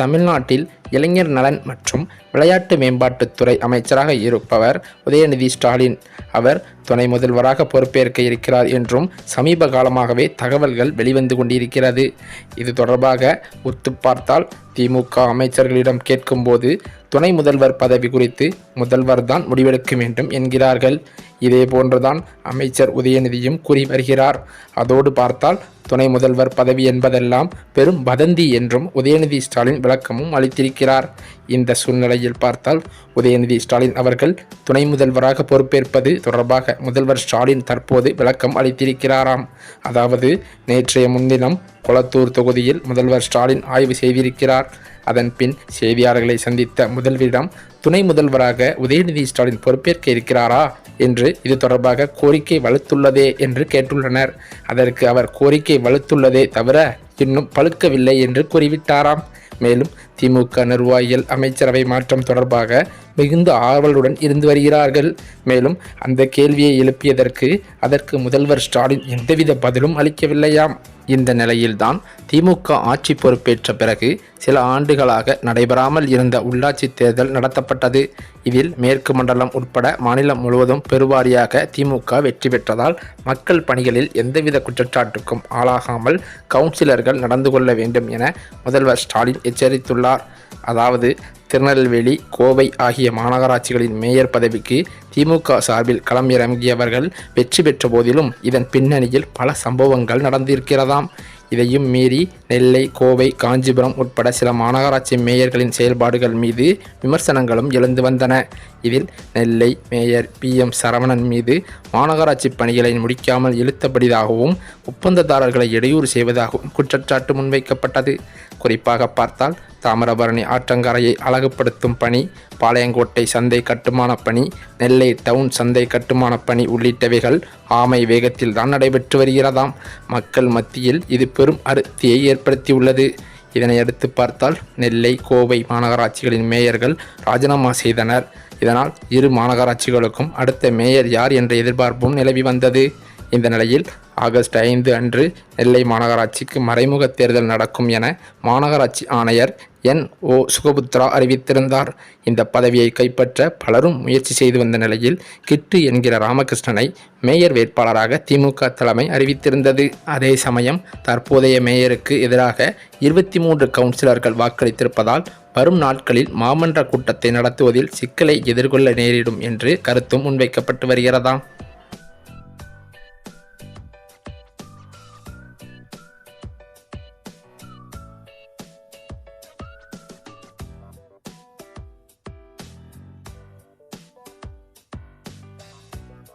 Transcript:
தமிழ்நாட்டில் இளைஞர் நலன் மற்றும் விளையாட்டு மேம்பாட்டுத்துறை அமைச்சராக இருப்பவர் உதயநிதி ஸ்டாலின். அவர் துணை முதல்வராக பொறுப்பேற்க இருக்கிறார் என்றும் சமீப காலமாகவே தகவல்கள் வெளிவந்து கொண்டிருக்கிறது. இது தொடர்பாக ஒத்து பார்த்தால் திமுக அமைச்சர்களிடம் கேட்கும்போது துணை முதல்வர் பதவி குறித்து முதல்வர் தான் முடிவெடுக்க வேண்டும் என்கிறார்கள். இதே போன்றுதான் அமைச்சர் உதயநிதியும் கூறி வருகிறார். அதோடு பார்த்தால் துணை முதல்வர் பதவி என்பதெல்லாம் பெரும் வதந்தி என்றும் உதயநிதி ஸ்டாலின் விளக்கமும் அளித்திருக்கிறார். இந்த சூழ்நிலையில் பார்த்தால் உதயநிதி ஸ்டாலின் அவர்கள் துணை முதல்வராக பொறுப்பேற்பது தொடர்பாக முதல்வர் ஸ்டாலின் தற்போது விளக்கம் அளித்திருக்கிறாராம். அதாவது நேற்றைய முன்தினம் கொளத்தூர் தொகுதியில் முதல்வர் ஸ்டாலின் ஆய்வு செய்திருக்கிறார். அதன் பின் செய்தியாளர்களை சந்தித்த முதல்வரிடம் துணை முதல்வராக உதயநிதி ஸ்டாலின் பொறுப்பேற்க இருக்கிறாரா? என்று இது தொடர்பாக கோரிக்கை வலுத்துள்ளதே என்று கேட்டுள்ளனர். அதற்கு அவர் கோரிக்கை வலுத்துள்ளதே தவிர இன்னும் பழுக்கவில்லை என்று கூறிவிட்டாராம். மேலும் திமுக நிர்வாகிகள் அமைச்சரவை மாற்றம் தொடர்பாக மிகுந்த ஆவலுடன் இருந்து வருகிறார்கள். மேலும் அந்த கேள்வியை எழுப்பியதற்கு அதற்கு முதல்வர் ஸ்டாலின் எந்தவித பதிலும் அளிக்கவில்லையாம். இந்த நிலையில்தான் திமுக ஆட்சி பொறுப்பேற்ற பிறகு சில ஆண்டுகளாக நடைபெறாமல் இருந்த உள்ளாட்சி தேர்தல் நடத்தப்பட்டது. இதில் மேற்கு மண்டலம் உட்பட மாநிலம் முழுவதும் பெருவாரியாக திமுக வெற்றி பெற்றதால் மக்கள் பணிகளில் எந்தவித குற்றச்சாட்டுக்கும் ஆளாகாமல் கவுன்சிலர்கள் நடந்து கொள்ள வேண்டும் என முதல்வர் ஸ்டாலின் எச்சரித்துள்ளார். அதாவது திருநெல்வேலி கோவை ஆகிய மாநகராட்சிகளின் மேயர் பதவிக்கு திமுக சார்பில் களம் இறங்கியவர்கள் வெற்றி பெற்ற போதிலும் இதன் பின்னணியில் பல சம்பவங்கள் நடந்திருக்கிறதாம். இதையும் மீறி நெல்லை கோவை காஞ்சிபுரம் உட்பட சில மாநகராட்சி மேயர்களின் செயல்பாடுகள் மீது விமர்சனங்களும் எழுந்து வந்தன. இதில் Nellai mayor P. M. Saravanan மீது மாநகராட்சி பணிகளை முடிக்காமல் இழுத்தபடிதாகவும் ஒப்பந்ததாரர்களை இடையூறு செய்வதாகவும் குற்றச்சாட்டு முன்வைக்கப்பட்டது. குறிப்பாக பார்த்தால் தாமிரபரணி ஆற்றங்கரையை அழகுபடுத்தும் பணி பாளையங்கோட்டை சந்தை கட்டுமான பணி நெல்லை டவுன் சந்தை கட்டுமான பணி உள்ளிட்டவைகள் ஆமை வேகத்தில் தான் நடைபெற்று வருகிறதாம். மக்கள் மத்தியில் இது பெரும் அருத்தியை ஏற்படுத்தியுள்ளது. இதனை அடுத்து பார்த்தால் நெல்லை கோவை மாநகராட்சிகளின் மேயர்கள் ராஜினாமா செய்தனர். இதனால் இரு மாநகராட்சிகளுக்கும் அடுத்த மேயர் யார் என்ற எதிர்பார்ப்பும் நிலவி வந்தது. இந்த நிலையில் ஆகஸ்ட் ஐந்து அன்று நெல்லை மாநகராட்சிக்கு மறைமுக தேர்தல் நடக்கும் என மாநகராட்சி ஆணையர் என் ஓ சுகபுத்ரா அறிவித்திருந்தார். இந்த பதவியை கைப்பற்ற பலரும் முயற்சி செய்து வந்த நிலையில் கிட்டு என்கிற ராமகிருஷ்ணனை மேயர் வேட்பாளராக திமுக தலைமை அறிவித்திருந்தது. அதே சமயம் தற்போதைய மேயருக்கு எதிராக இருபத்தி மூன்று கவுன்சிலர்கள் வாக்களித்திருப்பதால் வரும் நாட்களில் மாமன்ற கூட்டத்தை நடத்துவதில் சிக்கலை எதிர்கொள்ள நேரிடும் என்று கருத்தும் முன்வைக்கப்பட்டு வருகிறதாம்.